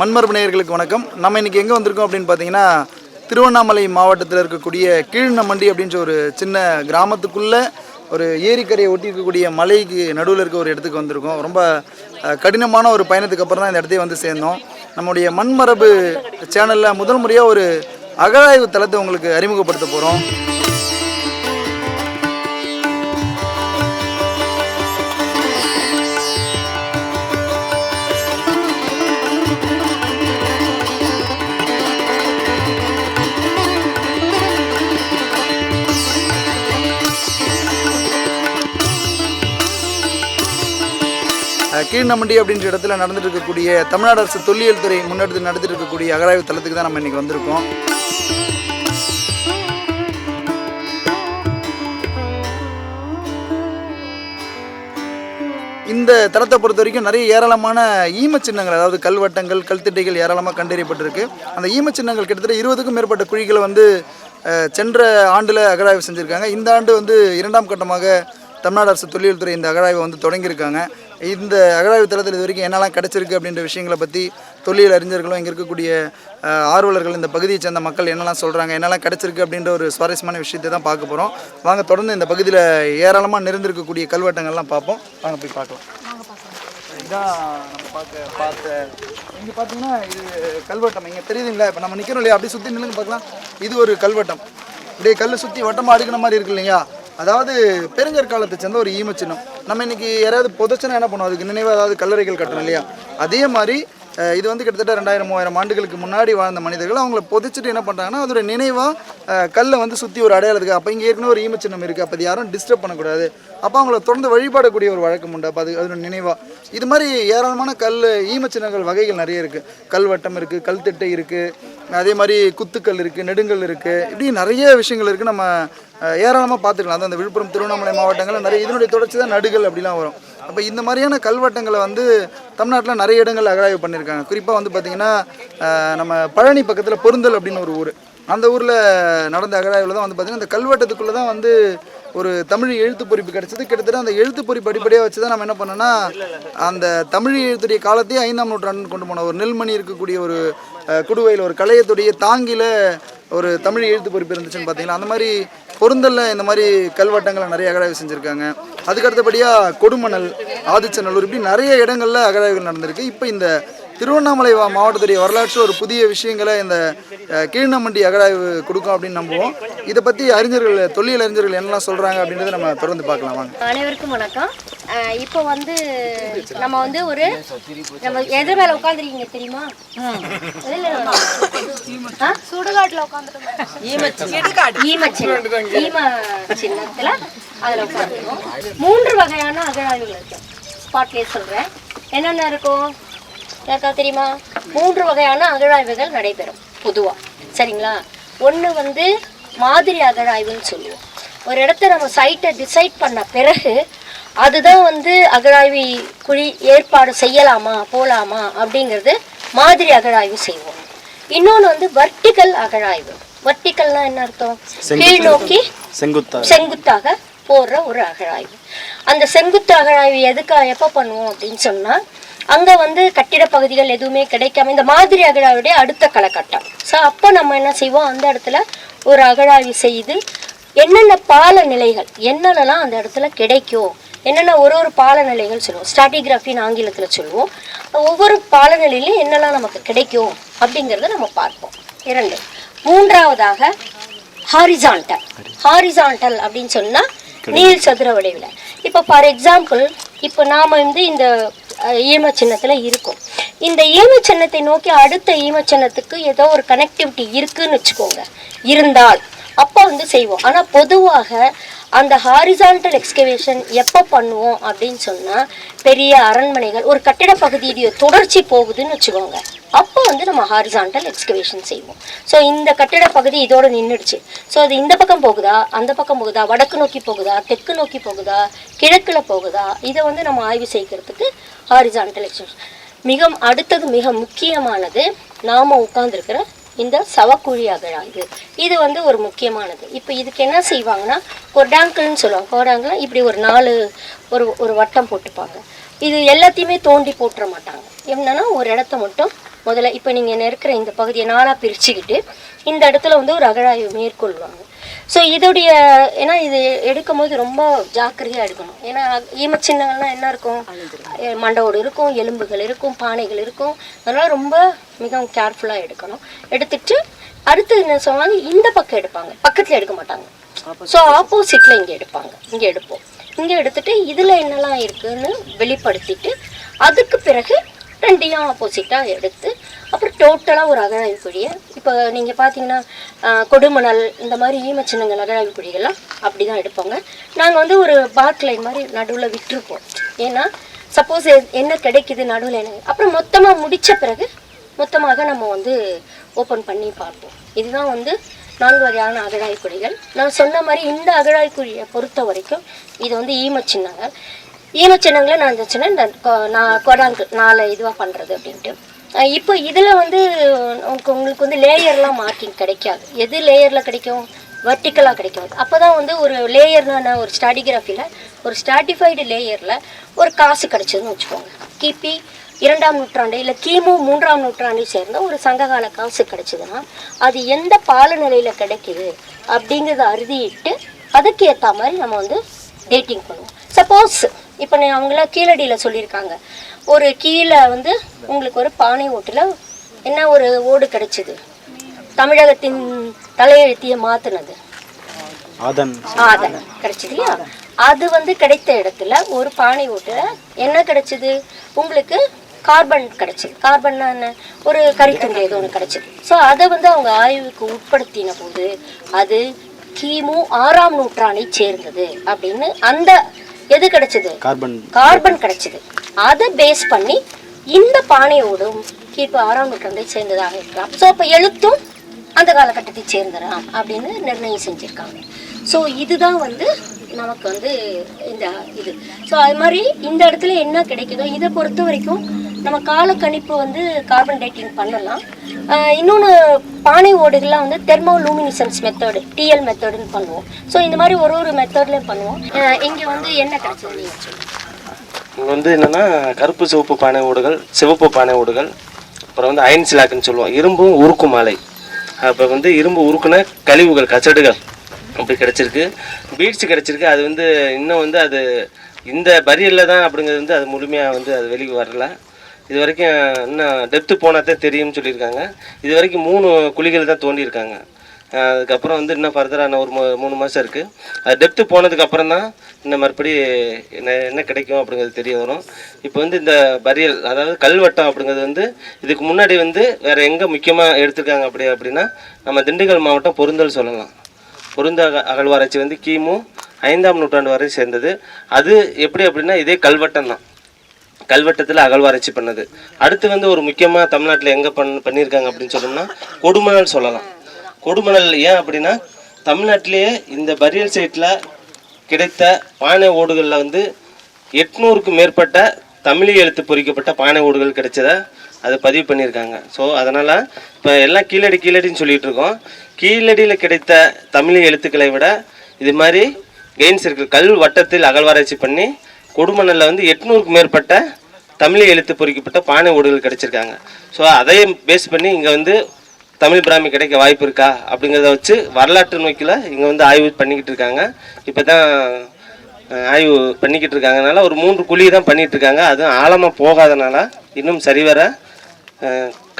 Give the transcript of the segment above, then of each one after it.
மண்மரபு நேயர்களுக்கு வணக்கம். நம்ம இன்னைக்கு எங்கே வந்திருக்கோம் அப்படின்னு பார்த்தீங்கன்னா திருவண்ணாமலை மாவட்டத்தில் இருக்கக்கூடிய கீழ்நமண்டி அப்படின்ற ஒரு சின்ன கிராமத்துக்குள்ள ஒரு ஏரிக்கரையை ஒட்டி இருக்கக்கூடிய மலைக்கு நடுவில் இருக்க ஒரு இடத்துக்கு வந்திருக்கோம். ரொம்ப கடினமான ஒரு பயணத்துக்கு அப்புறம் தான் இந்த இடத்தையே வந்து சேர்ந்தோம். நம்முடைய மண்மரபு சேனலில் முதல் முறையாக ஒரு அகழாய்வு தளத்தை உங்களுக்கு அறிமுகப்படுத்த போகிறோம் கீழ்நமண்டி அப்படின்ற இடத்துல நடந்துட்டு இருக்கக்கூடிய தமிழ்நாடு அரசு தொல்லியல் துறை முன்னெடுத்து நடத்திட்டு இருக்கக்கூடிய அகராய்வு தளத்துக்கு தான் நம்ம இன்றைக்கி வந்திருக்கோம். இந்த தளத்தை பொறுத்த வரைக்கும் நிறைய ஏராளமான ஈம சின்னங்கள் அதாவது கல்வட்டங்கள் கல்திட்டைகள் ஏராளமாக கண்டறியப்பட்டிருக்கு. அந்த ஈம சின்னங்கள் கிட்டத்தட்ட இருபதுக்கும் மேற்பட்ட குழிகளை வந்து சென்ற ஆண்டில் அகழாய்வு செஞ்சுருக்காங்க. இந்த ஆண்டு வந்து இரண்டாம் கட்டமாக தமிழ்நாடு அரசு தொல்லியல் துறை இந்த அகழாய்வை வந்து தொடங்கியிருக்காங்க. இந்த அகழாய்வு தளத்தில் இது வரைக்கும் என்னெல்லாம் கிடச்சிருக்கு அப்படின்ற விஷயங்களை பற்றி தொழில் அறிஞர்களும் இங்கே இருக்கக்கூடிய ஆர்வலர்கள் இந்த பகுதியை சேர்ந்த மக்கள் என்னெல்லாம் சொல்கிறாங்க என்னெல்லாம் கிடைச்சிருக்கு அப்படின்ற ஒரு சுவாரஸ்யமான விஷயத்தை தான் பார்க்க போகிறோம் வாங்க தொடர்ந்து இந்த பகுதியில் ஏராளமாக நிறைந்திருக்கக்கூடிய கல்வெட்டங்கள்லாம் பார்ப்போம். வாங்க போய் பார்க்கலாம். இதான் நம்ம பார்க்க பார்த்த இங்கே பார்த்தீங்கன்னா இது கல்வட்டம். இங்கே தெரியுதுங்களா? இப்போ நம்ம நிற்கிறோம் இல்லையா? அப்படியே சுற்றி நில்லுங்க பார்க்கலாம். இது ஒரு கல்வட்டம். இப்படியே கல் சுற்றி வட்டமாக அடுக்கிற மாதிரி இருக்கு இல்லையா? அதாவது பெருங்கற்காலத்தை சேர்ந்த ஒரு ஈம சின்னம். நம்ம இன்னைக்கு யாராவது புதைச்சனா என்ன பண்ணுவோம் அதுக்கு நினைவாக அதாவது கல்லறைகள் கட்டணும் இல்லையா? அதே மாதிரி இது வந்து கிட்டத்தட்ட ரெண்டாயிரம் மூவாயிரம் ஆண்டுகளுக்கு முன்னாடி வாழ்ந்த மனிதர்கள் அவங்கள புதைச்சிட்டு என்ன பண்ணுறாங்கன்னா அதோட நினைவாக கல்லை வந்து சுற்றி ஒரு அடையாளத்துக்கு அப்போ இங்கே ஏற்கனவே ஒரு ஈம சின்னம் இருக்குது அப்போ அது யாரும் டிஸ்டர்ப் பண்ணக்கூடாது. அப்போ அவங்கள தொடர்ந்து வழிபாடக்கூடிய ஒரு வழக்கம் உண்டு. அப்போ அது அதோட நினைவாக இது மாதிரி ஏராளமான கல் ஈம சின்னங்கள் வகைகள் நிறைய இருக்குது கல்வட்டம் இருக்குது கல் திட்டை இருக்குது அதே மாதிரி குத்துக்கல் இருக்குது நெடுங்கல் இருக்குது இப்படி நிறைய விஷயங்கள் இருக்குது நம்ம ஏராளமாக பார்த்துக்கலாம். அந்த விழுப்புரம் திருவண்ணாமலை மாவட்டங்களில் நிறைய இதனுடைய தொடர்ச்சி தான் நடுகள் அப்படிலாம் வரும். அப்போ இந்த மாதிரியான கல்வெட்டங்களை வந்து தமிழ்நாட்டில் நிறைய இடங்கள் அகழாய்வு பண்ணியிருக்காங்க குறிப்பாக வந்து பார்த்திங்கன்னா நம்ம பழனி பக்கத்தில் பொருந்தல் அப்படின்னு ஒரு ஊர். அந்த ஊரில் நடந்த அகழாய்வில் தான் வந்து பார்த்திங்கன்னா இந்த கல்வெட்டத்துக்குள்ளே தான் வந்து ஒரு தமிழ் எழுத்து பொறிப்பு கிடைச்சது. கிட்டத்தட்ட அந்த எழுத்து பொறிப்பு அடிப்படையாக வச்சு தான் நம்ம என்ன பண்ணோன்னா அந்த தமிழ் எழுத்துடைய காலத்தையே ஐந்தாம் நூற்றாண்டு கொண்டு போன ஒரு நெல்மணி இருக்கக்கூடிய ஒரு குடுவையில் ஒரு கலையத்துடைய தாங்கியில் ஒரு தமிழ் எழுத்து பொறிப்பு இருந்துச்சுன்னு பார்த்தீங்கன்னா அந்த மாதிரி பொருந்தலில் இந்த மாதிரி கல்வெட்டங்களை நிறைய அகழாய்வு செஞ்சுருக்காங்க. அதுக்கு அடுத்தபடியாக கொடுமணல் ஆதிச்சநல்லூர் இப்படி நிறைய இடங்களில் அகழாய்வுகள் நடந்திருக்கு. இப்போ இந்த திருவண்ணாமலை மாவட்டத்துடைய வரலாற்று ஒரு புதிய விஷயங்களை இந்த கீழ்நமண்டி அகழாய்வு கொடுக்கும் அப்படின்னு நம்புவோம். இதை பற்றி அறிஞர்கள் தொல்லியல் அறிஞர்கள் என்னெல்லாம் சொல்கிறாங்க அப்படின்றத நம்ம தொடர்ந்து பார்க்கலாம் வாங்க. அனைவருக்கும் வணக்கம். இப்போ வந்து நம்ம வந்து ஒரு நம்ம எது மேல உட்காந்துருக்கீங்க தெரியுமா? சுடுகாட்டுல அதுல உட்காந்துருக்கோம் மூன்று வகையான அகழாய்வுகள் இருக்கு. ஸ்பாட்லேயே சொல்றேன். என்னென்ன இருக்கும்? யாருக்கா தெரியுமா? மூன்று வகையான அகழாய்வுகள் நடைபெறும் பொதுவா. சரிங்களா? ஒன்று வந்து மாதிரி அகழாய்வுன்னு சொல்லுவோம். ஒரு இடத்த நம்ம சைட்டை டிசைட் பண்ண பிறகு அதுதான் வந்து அகழாய்வு குழி ஏற்பாடு செய்யலாமா போலாமா அப்படிங்கிறது மாதிரி அகழாய்வு செய்வோம். இன்னொன்று வந்து வர்டிகல் அகழாய்வு. வர்டிகல்னா என்ன அர்த்தம்? கீழ் நோக்கி செங்குத்தா செங்குத்தாக போடுற ஒரு அகழாய்வு. அந்த செங்குத்து அகழாய்வு எதுக்காக எப்போ பண்ணுவோம் அப்படின்னு சொன்னால் அங்கே வந்து கட்டிட பகுதிகள் எதுவுமே கிடைக்காம இந்த மாதிரி அகழாய்வுடைய அடுத்த கலக்கட்டம் ஸோ அப்போ நம்ம என்ன செய்வோம்? அந்த இடத்துல ஒரு அகழாய்வு செய்து என்னென்ன பால நிலைகள் என்னென்னலாம் அந்த இடத்துல கிடைக்கும் என்னென்ன ஒரு ஒரு பாலநிலைகள் சொல்லுவோம் ஸ்டாட்டிகிராஃபின்னு ஆங்கிலத்தில் சொல்லுவோம். ஒவ்வொரு பாலநிலையிலையும் என்னெல்லாம் நமக்கு கிடைக்கும் அப்படிங்கிறத நம்ம பார்ப்போம். இரண்டு மூன்றாவதாக ஹாரிசான்டல் ஹாரிசான்டல் அப்படின்னு சொன்னா நீள் சதுர வடிவில். இப்போ ஃபார் எக்ஸாம்பிள் இப்போ நாம வந்து இந்த ஈம சின்னத்துல இருக்கும். இந்த ஈம சின்னத்தை நோக்கி அடுத்த ஈம சின்னத்துக்கு ஏதோ ஒரு கனெக்டிவிட்டி இருக்குன்னு வச்சுக்கோங்க. இருந்தால் அப்போ வந்து செய்வோம். ஆனா பொதுவாக அந்த ஹாரிசான்டல் எக்ஸ்கவேஷன் எப்போ பண்ணுவோம் அப்படின்னு சொன்னால் பெரிய அரண்மனைகள் ஒரு கட்டிட பகுதியுடைய தொடர்ச்சி போகுதுன்னு வச்சுக்கோங்க. அப்போ வந்து நம்ம ஹாரிசான்டல் எக்ஸ்கவேஷன் செய்வோம். ஸோ இந்த கட்டிட பகுதி இதோடு நின்றுடுச்சு ஸோ அது இந்த பக்கம் போகுதா? அந்த பக்கம் போகுதா? வடக்கு நோக்கி போகுதா? தெற்கு நோக்கி போகுதா? கிழக்கில் போகுதா? இதை வந்து நம்ம ஆய்வு செய்கிறதுக்கு ஹாரிசான்டல் எக்ஸ்கவேஷன் மிக அடுத்தது மிக முக்கியமானது நாம உட்காந்துருக்கிற இந்த சவக்குழி அகழாய்வு. இது வந்து ஒரு முக்கியமானது. இப்போ இதுக்கு என்ன செய்வாங்கன்னா கொடாங்கல்னு சொல்லுவாங்க. கொடாங்கல் இப்படி ஒரு நாலு ஒரு ஒரு வட்டம் போட்டுப்பாங்க. இது எல்லாத்தையுமே தோண்டி போட்டுற மாட்டாங்க. என்னன்னா ஒரு இடத்த மட்டும் முதல்ல இப்போ நீங்கள் இருக்கிற இந்த பகுதியை நாளாக பிரிச்சுக்கிட்டு இந்த இடத்துல வந்து ஒரு அகழாய்வு மேற்கொள்வாங்க. ஸோ இதோடைய ஏன்னா இது எடுக்கும்போது ரொம்ப ஜாக்கிரதையாக எடுக்கணும். ஏன்னா ஈமச்சின்னங்கள்லாம் என்ன இருக்கும்? அஹ் மண்டோடு இருக்கும் எலும்புகள் இருக்கும் பானைகள் இருக்கும். அதனால் ரொம்ப மிகவும் கேர்ஃபுல்லாக எடுக்கணும். எடுத்துட்டு அடுத்து என்ன சொல்லுவாங்க? இந்த பக்கம் எடுப்பாங்க. பக்கத்தில் எடுக்க மாட்டாங்க. ஸோ ஆப்போசிட்டில் இங்கே எடுப்பாங்க. இங்கே எடுப்போம். இங்கே எடுத்துட்டு இதில் என்னெல்லாம் இருக்குன்னு வெளிப்படுத்திட்டு அதுக்கு பிறகு ரெண்டையும் ஆப்போசிட்டாக எடுத்து அப்புறம் டோட்டலாக ஒரு அகழாய்வு குழியை இப்போ நீங்கள் பார்த்தீங்கன்னா கொடுமணல் இந்த மாதிரி ஈமச்சின்னங்கள் அகழாய்வு குழிகள்லாம் அப்படி தான் எடுப்போங்க. நாங்கள் வந்து ஒரு பார்க் லைன் மாதிரி நடுவில் விட்டுருப்போம். ஏன்னா சப்போஸ் என்ன கிடைக்குது நடுவில் என்ன அப்புறம் மொத்தமாக முடித்த பிறகு மொத்தமாக நம்ம வந்து ஓப்பன் பண்ணி பார்ப்போம். இதுதான் வந்து நான்கு வகையான அகழாய்வு குழிகள். நான் சொன்ன மாதிரி இந்த அகழாய் குழியை பொறுத்த வரைக்கும் இது வந்து ஈமச்சின்னங்கள் ஈமச்சின்னங்களை நான் சொன்னேன் இந்த நான் கொடாங்கு நாலு இதுவாக பண்ணுறது அப்படின்ட்டு. இப்போ இதில் வந்து உங்களுக்கு உங்களுக்கு வந்து லேயர்லாம் மார்க்கிங் கிடைக்காது. எது லேயரில் கிடைக்கும்? வெர்டிக்கலாக கிடைக்காது அப்போ தான் வந்து ஒரு லேயர்னான ஒரு ஸ்டாடிகிராஃபியில் ஒரு ஸ்டாட்டிஃபைடு லேயரில் ஒரு காசு கிடைச்சதுன்னு வச்சுக்கோங்க. கிபி இரண்டாம் நூற்றாண்டு இல்லை கிமு மூன்றாம் நூற்றாண்டை சேர்ந்த ஒரு சங்ககால காசு கிடைச்சதுன்னா அது எந்த பாலநிலையில் கிடைக்குது அப்படிங்கிறத அறுதிட்டு அதுக்கு ஏற்ற மாதிரி நம்ம வந்து டேட்டிங் பண்ணுவோம். சப்போஸ் இப்போ நான் அவங்களாம் கீழடியில் சொல்லியிருக்காங்க. ஒரு கீழே வந்து உங்களுக்கு ஒரு பானை ஓட்டில் என்ன ஒரு ஓடு கிடைச்சிது? தமிழகத்தின் தலையெழுத்தியை மாற்றினது ஆதன். கிடைச்சது இல்லையா? அது வந்து கிடைத்த இடத்துல ஒரு பானை ஓட்டுல என்ன கிடைச்சது? உங்களுக்கு கார்பன் கிடைச்சது. கார்பன்னா என்ன? ஒரு கரித்துண்டு ஏதோ ஒன்று கிடைச்சது. ஸோ அதை வந்து அவங்க ஆய்வுக்கு உட்படுத்தின போது அது கிமு ஆறாம் நூற்றாண்டை சேர்ந்தது அப்படின்னு அந்த எது கிடைச்சது? கார்பன் கார்பன் கிடைச்சது. அதை பேஸ் பண்ணி இந்த பானையோடும் கிபி ஆறாம் நூற்றாண்டை சேர்ந்ததாக இருக்கலாம். ஸோ அப்போ எழுத்தும் அந்த காலகட்டத்தை சேர்ந்தலாம் அப்படின்னு நிர்ணயம் செஞ்சுருக்காங்க. ஸோ இதுதான் வந்து நமக்கு வந்து இந்த இது. ஸோ அது மாதிரி இந்த இடத்துல என்ன கிடைக்குதோ இதை பொறுத்த வரைக்கும் நம்ம கால கணிப்பு வந்து கார்பன் டேட்டிங் பண்ணலாம். இன்னொன்று பானை ஓடுகள்லாம் வந்து தெர்மோ லூமினிசன்ஸ் மெத்தடு டிஎல் மெத்தடுன்னு பண்ணுவோம். ஸோ இந்த மாதிரி ஒரு ஒரு மெத்தட்லேயும் பண்ணுவோம். இங்கே வந்து என்ன கிடச்சது இங்கே வந்து என்னென்னா கருப்பு சிவப்பு பானை ஓடுகள் சிவப்பு பானை ஓடுகள் அப்புறம் வந்து அயன் சிலாக்குன்னு சொல்லுவோம். இரும்பும் உருக்கும் மாலை அப்போ வந்து இரும்பு உருக்குன கழிவுகள் கச்சடுகள் அப்படி கிடச்சிருக்கு. பீட்ஸ் கிடச்சிருக்கு. அது வந்து இன்னும் வந்து அது இந்த பரியலில் தான் அப்படிங்கிறது வந்து அது முழுமையாக வந்து அது வெளியே வரல. இது வரைக்கும் இன்னும் டெப்த்து போனால் தான் தெரியும்னு சொல்லியிருக்காங்க. இது வரைக்கும் மூணு குழிகள் தான் தோண்டியிருக்காங்க. அதுக்கப்புறம் வந்து இன்னும் ஃபர்தரான ஒரு மூணு மாதம் இருக்குது அது டெப்த்து போனதுக்கப்புறம் தான் இன்னும் மறுபடி என்ன என்ன கிடைக்கும் அப்படிங்கிறது தெரிய வரும். இப்போ வந்து இந்த பரியல் அதாவது கல்வட்டம் அப்படிங்கிறது வந்து இதுக்கு முன்னாடி வந்து வேறு எங்கே முக்கியமாக எடுத்திருக்காங்க அப்படி அப்படின்னா நம்ம திண்டுக்கல் மாவட்டம் பொருந்தல் சொல்லலாம். பொருந்த அகழ்வாராய்ச்சி வந்து கிமு ஐந்தாம் நூற்றாண்டு வரை சேர்ந்தது. அது எப்படி அப்படின்னா இதே கல்வட்டம் தான். கல்வெட்டத்தில் அகழ்வாராய்ச்சி பண்ணது. அடுத்து வந்து ஒரு முக்கியமாக தமிழ்நாட்டில் எங்கே பண் பண்ணியிருக்காங்க அப்படின்னு சொன்னோம்னா கொடுமணல் சொல்லலாம். கொடுமணல் ஏன் அப்படின்னா தமிழ்நாட்டிலேயே இந்த பரியல் சைட்டில் கிடைத்த பானை ஓடுகளில் வந்து எட்நூறுக்கும் மேற்பட்ட தமிழ் எழுத்து பொறிக்கப்பட்ட பானை ஓடுகள் கிடைச்சத அதை பதிவு பண்ணியிருக்காங்க. ஸோ அதனால் இப்போ எல்லாம் கீழடி கீழடின்னு சொல்லிகிட்டு இருக்கோம். கீழடியில் கிடைத்த தமிழ் எழுத்துக்களை விட இது மாதிரி கெயின்ஸ் இருக்கு கல் வட்டத்தில் அகழ்வாராய்ச்சி பண்ணி கொடுமணலில் வந்து எட்நூறுக்கு மேற்பட்ட தமிழ் எழுத்து பொறிக்கப்பட்ட பானை ஓடுகள் கிடைச்சிருக்காங்க. ஸோ அதையும் பேஸ் பண்ணி இங்கே வந்து தமிழ் பிராமி கிடைக்க வாய்ப்பு இருக்கா? அப்படிங்கிறத வச்சு வரலாற்று நோக்கில் இங்கே வந்து ஆய்வு பண்ணிக்கிட்டு இருக்காங்க. இப்போ தான் ஆய்வு பண்ணிக்கிட்டு இருக்காங்கனால ஒரு மூன்று குழி தான் பண்ணிகிட்டு இருக்காங்க. அதுவும் ஆழமாக போகாதனால இன்னும் சரிவர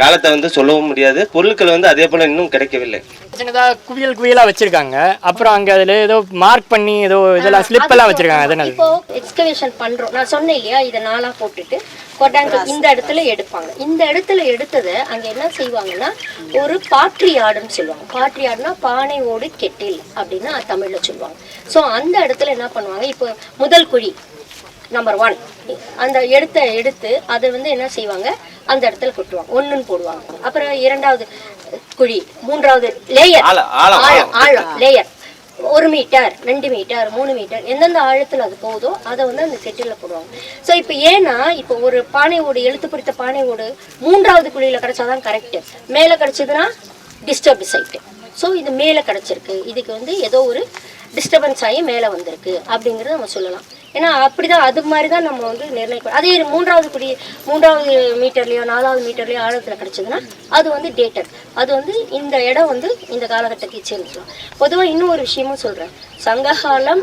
காலத்தை வந்து சொல்லவும் முடியாது. பொருட்கள் வந்து அதே போல் இன்னும் கிடைக்கவில்லை. சின்னதாக குவியல் குவியலாக வச்சிருக்காங்க. அப்புறம் அங்கே அதில் ஏதோ மார்க் பண்ணி ஏதோ இதெல்லாம் ஸ்லிப் எல்லாம் வச்சிருக்காங்க. அது என்னது இப்போ எக்ஸ்கவேஷன் பண்றோம். நான் சொன்னேன் இல்லையா? இதை நாளா போட்டுட்டு கொட்டாங்க இந்த இடத்துல எடுப்பாங்க. இந்த இடத்துல எடுத்ததை அங்க என்ன செய்வாங்கன்னா ஒரு பாட்ரியாடுன்னு சொல்லுவாங்க. பாட்ரியாடுனா பானை ஓடு கெட்டில் அப்படின்னு தமிழ்ல சொல்லுவாங்க. ஸோ அந்த இடத்துல என்ன பண்ணுவாங்க? இப்போ முதல் குழி. நம்பர் ஒன் அந்த எடுத்த எடுத்து அதை வந்து என்ன செய்வாங்க? அந்த இடத்துல கொட்டுவாங்க. ஒன்றுன்னு போடுவாங்க. அப்புறம் இரண்டாவது குழி மூன்றாவது லேயர் ஆழம் ஆழம் லேயர் ஒரு மீட்டர் ரெண்டு மீட்டர் மூணு மீட்டர் எந்தெந்த ஆழத்தில் அது போகுதோ அதை வந்து அந்த செட்டில் போடுவாங்க. ஸோ இப்போ ஏன்னா இப்போ ஒரு பானை ஓடு எழுத்து பிடித்த பானை ஓடு மூன்றாவது குழியில் கிடைச்சாதான் கரெக்டு மேலே கிடைச்சதுன்னா டிஸ்டர்ப் சைட்டு ஸோ இது மேலே கிடச்சிருக்கு. இதுக்கு வந்து ஏதோ ஒரு டிஸ்டர்பன்ஸ் ஆகி மேலே வந்திருக்கு. அப்படிங்கிறத நம்ம சொல்லலாம். ஏன்னா அப்படிதான் அது மாதிரி தான் நம்ம வந்து நிர்ணயிக்கணும் அதே மூன்றாவது குடி மூன்றாவது மீட்டர்லயோ நாலாவது மீட்டர்லயோ ஆழத்தில் கிடைச்சதுன்னா அது வந்து டேட்டர் அது வந்து இந்த இடம் வந்து இந்த காலகட்டத்தை சேர்ந்துக்கலாம் பொதுவாக இன்னும் ஒரு விஷயமும் சொல்றேன். சங்ககாலம்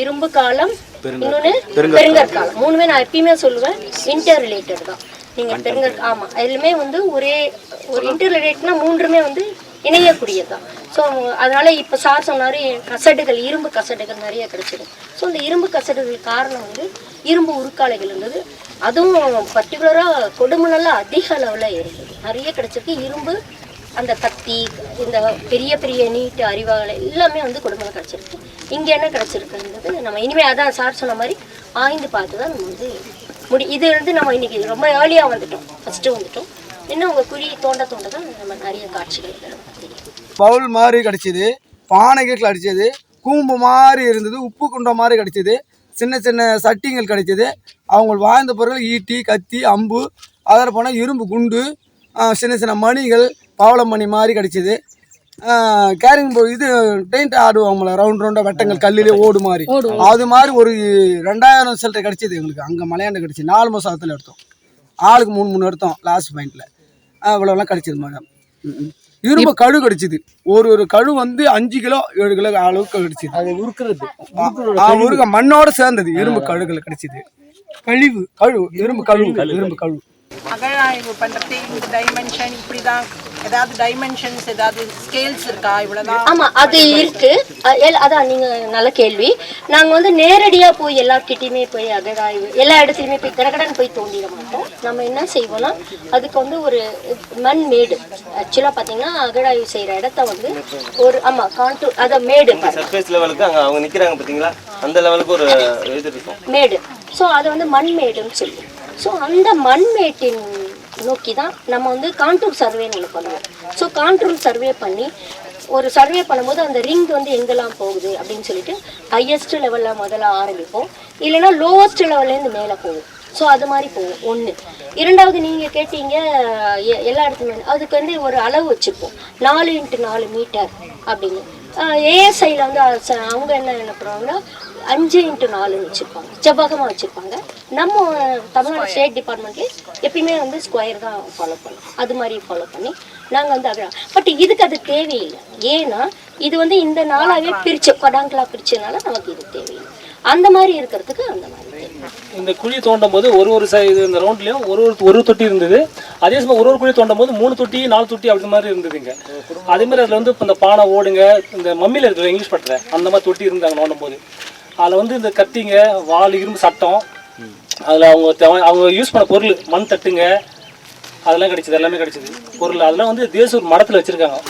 இரும்பு காலம் இன்னொன்று பெருங்கற்காலம். மூணுமே நான் எப்பயுமே சொல்லுவேன் இன்டர் ரிலேட்டட் தான். நீங்க பெருங்கற் ஆமா எல்லாமே வந்து ஒரே ஒரு இன்டர் ரிலேட்னா மூன்றுமே வந்து இணையக்கூடியது தான் ஸோ அதனால் இப்போ சார் சொன்னார் கசடுகள் இரும்பு கசடுகள் நிறைய கிடைச்சிடும் ஸோ அந்த இரும்பு கசடுகள் காரணம் வந்து இரும்பு உருக்காலைகள் இருந்தது. அதுவும் பர்டிகுலராக கொடுமணல்ல அதிக அளவில் இருக்குது நிறைய கிடச்சிருக்கு. இரும்பு அந்த கத்தி இந்த பெரிய பெரிய நீட்டு அறிவாலை எல்லாமே வந்து குடும்பம் கிடச்சிருக்கு. இங்கே என்ன கிடச்சிருக்குன்றது நம்ம இனிமேல் அதான் சார் சொன்ன மாதிரி ஆய்ந்து பார்த்து தான் நம்ம வந்து முடி இது வந்து நம்ம இன்னைக்கு ரொம்ப ஏர்லியாக வந்துட்டோம். ஃபஸ்ட்டு வந்துட்டோம். இன்னும் உங்கள் குழி தோண்ட தோண்ட தான் நம்ம நிறைய காட்சிகள் தெரியும். பவுல் மாதிரி கிடச்சிது பானைகள் கிடச்சிது கூம்பு மாதிரி இருந்தது உப்பு குண்டம் மாதிரி கிடச்சிது சின்ன சின்ன சட்டிங்கள் கிடைச்சிது. அவங்க வாழ்ந்த பொருள் ஈட்டி கத்தி அம்பு அதில் போனால் இரும்பு குண்டு சின்ன சின்ன மணிகள் பவளமணி மாதிரி கிடச்சிது. கேரிங் போ இது பெயிண்ட் ஆடுவாங்களே ரவுண்ட் ரவுண்டாக வெட்டங்கள் கல்லிலே ஓடு மாதிரி. அது மாதிரி ஒரு ரெண்டாயிரம் சில்லரை கிடச்சிது எங்களுக்கு. அங்கே மலையாண்டு கிடச்சி நாலு மாதத்தில் எடுத்தோம். ஆளுக்கு மூணு மூணு எடுத்தோம் லாஸ்ட் பாயிண்டில் இவ்வளோலாம் கிடச்சிது மேடம். இரும்பு கழு கிடைச்சிது. ஒரு ஒரு கழு வந்து அஞ்சு கிலோ ஏழு கிலோ அளவுக்கு கிடைச்சிது. அது உருக்குறது. உருக்க மண்ணோட சேர்ந்தது இரும்பு கழுகுல கிடைச்சிது. கழிவு கழு இரும்பு கழுவு இரும்பு கழுவு. அகழாய்வு பண்ணுறது இந்த டைமென்ஷன் இப்படி தான் ஏதாவது டைமென்ஷன்ஸ் ஏதாவது ஸ்கேல்ஸ் இருக்கா? இவ்வளோதான் ஆமா அது இருக்கு. அதான் நீங்க நல்ல கேள்வி. நாங்க வந்து நேரடியா போய் எல்லார்கிட்டயுமே போய் அகழாய்வு எல்லா இடத்துலயுமே போய் கடகடன் போய் தோண்டிட மாட்டோம். நம்ம என்ன செய்வோம்னா அதுக்கு வந்து ஒரு மண் மேடு. ஆக்சுவலா பாத்தீங்கன்னா அகழாய்வு செய்யற இடத்த வந்து ஒரு ஆமா கான்டூர் அத மேடு. சர்ஃபேஸ் லெவலுக்கு அங்கே அவங்க நிற்கிறாங்க பார்த்தீங்களா அந்த லெவலுக்கு ஒரு இது இருக்கும். மேடு. ஸோ அது வந்து மண்மேடுன்னு சொல்லுவோம் ஸோ அந்த மண்மேட்டின் நோக்கி தான் நம்ம வந்து கான்டூர் சர்வேன்னு ஒன்று பண்ணுவோம். ஸோ கான்டூர் சர்வே பண்ணி ஒரு சர்வே பண்ணும்போது அந்த ரிங் வந்து எங்கெல்லாம் போகுது அப்படின்னு சொல்லிட்டு ஹையஸ்ட் லெவலில் முதல்ல ஆரம்பிப்போம். இல்லைன்னா லோவஸ்ட் லெவல்லேருந்து மேலே போகும் ஸோ அது மாதிரி போகும் ஒன்று இரண்டாவது நீங்கள் கேட்டீங்க எ- எல்லா இடத்துலையும். அதுக்கு வந்து ஒரு அளவு வச்சுப்போம். நாலு இன்ட்டு நாலு மீட்டர் அப்படின்னு. ஏஎஸ்ஐயில் வந்து அவங்க என்ன என்ன பண்ணுவாங்கன்னா அஞ்சு இன்ட்டு நாலுன்னு வச்சுருப்பாங்க. செவ்வகமாக வச்சுருப்பாங்க. நம்ம தமிழ்நாடு ஸ்டேட் டிபார்ட்மெண்ட்லேயே எப்பயுமே வந்து ஸ்கொயர் தான் ஃபாலோ பண்ணோம் அது மாதிரி ஃபாலோ பண்ணி நாங்கள் வந்து அகழ பட் இதுக்கு அது தேவையில்லை. ஏன்னா இது வந்து இந்த நாளாகவே பிரிச்சு கொடாங்கலா பிரிச்சதுனால நமக்கு இது தேவையில்லை. அந்த மாதிரி இருக்கிறதுக்கு அந்த மாதிரி இந்த குழி தோண்டும் போது ஒரு ஒரு சை இது இந்த ரவுண்ட்லயும் ஒரு ஒரு ஒரு தொட்டி இருந்தது. அதே சமயம் ஒரு ஒரு குழி தோண்டும் போது மூணு தொட்டி நாலு தொட்டி அப்படி மாதிரி இருந்ததுங்க அதே மாதிரி அதில் வந்து இப்போ இந்த பானை ஓடுங்க இந்த மம்மியில் இருக்கிற இங்கிலீஷ் பட்டற அந்த மாதிரி தொட்டி இருந்தாங்க நோண்டும் போது அதில் வந்து இந்த கத்திங்க வால் இரும்பு சட்டம் அதில் அவங்க தேவை- அவங்க யூஸ் பண்ண பொருள் மண் தட்டுங்க அதெல்லாம் கிடைச்சது எல்லாமே கிடைச்சது. பொருள் அதெல்லாம் வந்து தேசூர் மடத்தில் வச்சுருக்காங்க.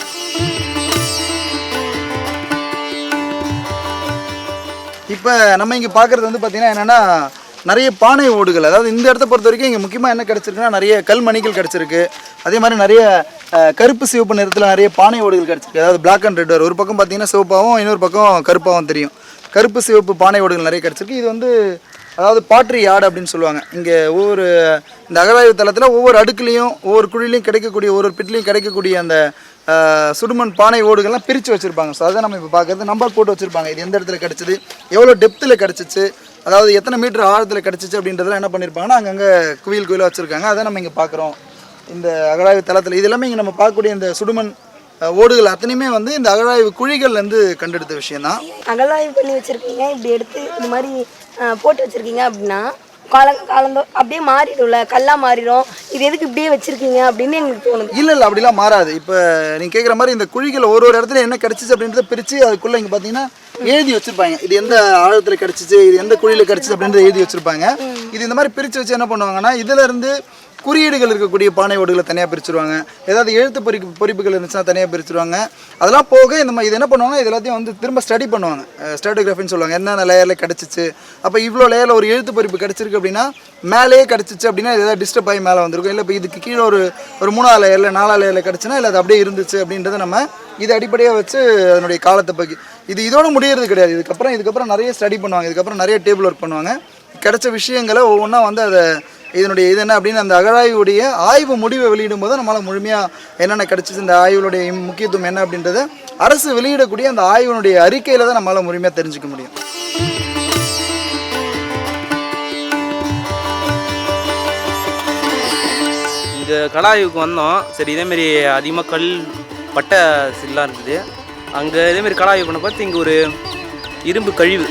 இப்போ நம்ம இங்கே பார்க்குறது வந்து பார்த்திங்கன்னா என்னென்னா நிறைய பானை ஓடுகள். அதாவது இந்த இடத்த பொறுத்த வரைக்கும் இங்கே முக்கியமாக என்ன கிடச்சிருக்குன்னா நிறைய கல்மணிகள் கிடச்சிருக்கு. அதே மாதிரி நிறைய கருப்பு சிவப்பு நிறத்தில் நிறைய பானை ஓடுகள் கிடச்சிருக்கு. அதாவது பிளாக் அண்ட் ரெட் ஒரு பக்கம் பார்த்தீங்கன்னா சிவப்பாகவும் இன்னொரு பக்கம் கருப்பாகவும் தெரியும். கருப்பு சிவப்பு பானை ஓடுகள் நிறைய கிடச்சிருக்கு. இது வந்து அதாவது பாட்ரி யார்டு அப்படின்னு சொல்லுவாங்க. இங்கே ஒவ்வொரு இந்த அகராய்வு தளத்தில் ஒவ்வொரு அடுக்குலையும் ஒவ்வொரு குழிலையும் கிடைக்கக்கூடிய ஒவ்வொரு பிட்லையும் கிடைக்கக்கூடிய அந்த சுடுமண் பானை ஓடுகள்லாம் பிரித்து வச்சுருப்பாங்க. ஸோ அதை நம்ம இப்போ பார்க்குறது நம்பர் போட்டு வச்சுருப்பாங்க. இது எந்த இடத்துல கிடச்சிது? எவ்வளோ டெப்த்தில் கிடச்சிச்சு? அதாவது எத்தனை மீட்டர் ஆழத்தில் கிடச்சிச்சு அப்படின்றதெல்லாம் என்ன பண்ணியிருப்பாங்கன்னா அங்கங்கே குயில் குயிலாக வச்சுருக்காங்க. அதை நம்ம இங்கே பார்க்குறோம் இந்த அகழாய்வு தளத்தில். இது எல்லாமே இங்கே நம்ம பார்க்கக்கூடிய இந்த சுடுமண் ஓடுகள் அத்தனையுமே வந்து இந்த அகழாய்வு குழிகள்லேருந்து கண்டெடுத்த விஷயம்தான். அகலாய்வு பண்ணி வச்சிருக்கீங்க இப்படி எடுத்து இந்த மாதிரி போட்டு வச்சிருக்கீங்க அப்படின்னா காலம் காலந்தோ அப்படியே மாறிடும்ல கல்லா மாறிடும். இது எதுக்கு இப்படியே வச்சிருக்கீங்க அப்படின்னு எங்களுக்கு தோணுது. இல்லை இல்லை அப்படிலாம் மாறாது. இப்போ நீங்கள் கேட்குற மாதிரி இந்த குழிகள் ஒரு ஒரு இடத்துல என்ன கிடச்சிச்சு அப்படின்றத பிரித்து அதுக்குள்ளே இங்கே பார்த்தீங்கன்னா எழுதி வச்சிருப்பாங்க. இது எந்த ஆழத்தில் கிடச்சிச்சு இது எந்த குழியில் கிடச்சிச்சு அப்படின்றத எழுதி வச்சிருப்பாங்க. இது இந்த மாதிரி பிரித்து வச்சு என்ன பண்ணுவாங்கன்னா இதுல இருந்து குறியீடுகள் இருக்கக்கூடிய பானை ஓடுகளை தனியாக பிரிச்சுருவாங்க. ஏதாவது எழுத்து பொறி பொறிப்புகள் இருந்துச்சுன்னா தனியாக பிரிச்சுருவாங்க. அதெல்லாம் போக இந்த மாதிரி இது என்ன பண்ணுவாங்க? இது எல்லாத்தையும் வந்து திரும்ப ஸ்டடி பண்ணுவாங்க. ஸ்டாட்டோகிராஃபின்னு சொல்லுவாங்க. என்னென்ன லேயரில் கிடச்சிச்சு? அப்போ இவ்வளோ லேயரில் ஒரு எழுத்து பொறிப்பு கிடச்சிருக்கு அப்படின்னா மேலேயே கிடச்சிச்சு அப்படின்னா இது ஏதாவது டிஸ்டர்ப் ஆகி மேலே வந்திருக்கும். இல்லை இப்போ இதுக்கு கீழே ஒரு ஒரு மூணாவது லேயரில் நாலாவது லேயரில் கிடச்சுன்னா இல்லை அது அப்படியே இருந்துச்சு அப்படின்றத நம்ம இதை அடிப்படையாக வச்சு அதனுடைய காலத்தை பற்றி இது இதோட முடியறது கிடையாது. இதுக்கப்புறம் இதுக்கப்புறம் நிறைய ஸ்டடி பண்ணுவாங்க. இதுக்கப்புறம் நிறைய டேபிள் ஒர்க் பண்ணுவாங்க. கிடைச்ச விஷயங்களை ஒவ்வொன்றா வந்து அதை இதனுடைய இது என்ன அப்படின்னு அந்த அகழாய்வுடைய ஆய்வு முடிவை வெளியிடும் போது நம்மளால் முழுமையாக என்னென்ன கிடச்சிச்சு இந்த ஆய்வுடைய முக்கியத்துவம் என்ன அப்படின்றத அரசு வெளியிடக்கூடிய அந்த ஆய்வினுடைய அறிக்கையில் தான் நம்மளால் முழுமையாக தெரிஞ்சுக்க முடியும். இந்த கலாய்வுக்கு வந்தோம். சரி இதேமாரி அதிகமாக கல் பட்டை சில்லாம் இருக்குது அங்கே இதேமாரி கலாய்வு பண்ண பார்த்து இங்கே ஒரு இரும்பு கழிவு.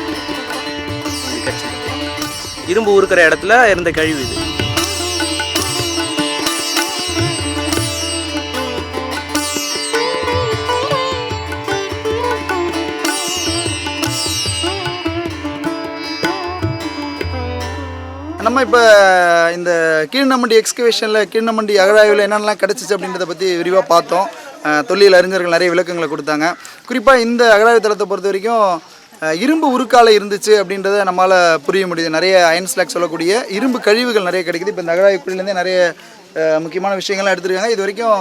இரும்பு உருக்கிற இடத்துல இருந்த கழிவு இது. நம்ம இப்போ இந்த கீழ்நம்மண்டி எக்ஸ்கவேஷனில் கீழ்நம்மண்டி அகழாய்வில் என்னென்னலாம் கிடச்சிச்சு அப்படின்றத பற்றி விரிவாக பார்த்தோம். தொல்லியல் அறிஞர்கள் நிறைய விளக்கங்களை கொடுத்தாங்க. குறிப்பாக இந்த அகழாய்வு தளத்தை பொறுத்த வரைக்கும் இரும்பு உருக்காலை இருந்துச்சு அப்படின்றத நம்மளால் புரிய முடியுது. நிறைய அயன் ஸ்லாக் சொல்லக்கூடிய இரும்பு கழிவுகள் நிறைய கிடைக்குது. இப்போ இந்த அகழாய்வு குழியிலேருந்தே நிறைய முக்கியமான விஷயங்கள்லாம் எடுத்திருக்காங்க. இது வரைக்கும்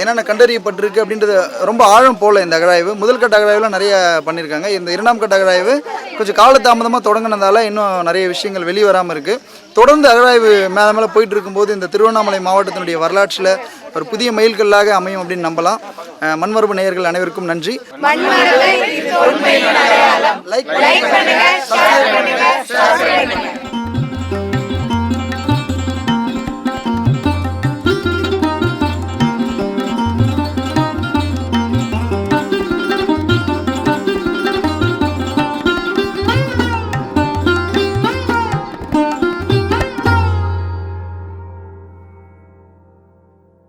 என்னென்ன கண்டறியப்பட்டிருக்கு அப்படின்றது ரொம்ப ஆழம் போல இந்த அகழாய்வு. முதல் கட்ட அகழாய்வுல நிறைய பண்ணியிருக்காங்க. இந்த இரண்டாம் கட்ட அகழாய்வு கொஞ்சம் காலதாமதமாக தொடங்கினதால இன்னும் நிறைய விஷயங்கள் வெளியே வராமல் இருக்குது தொடர்ந்து அகழாய்வு மேலே மேலே போயிட்டு இருக்கும்போது இந்த திருவண்ணாமலை மாவட்டத்தினுடைய வரலாற்றில் ஒரு புதிய மைல்கல்லாக அமையும் அப்படின்னு நம்பலாம். மண்மரபு நேயர்கள் அனைவருக்கும் நன்றி. லைக் பண்ணுங்க.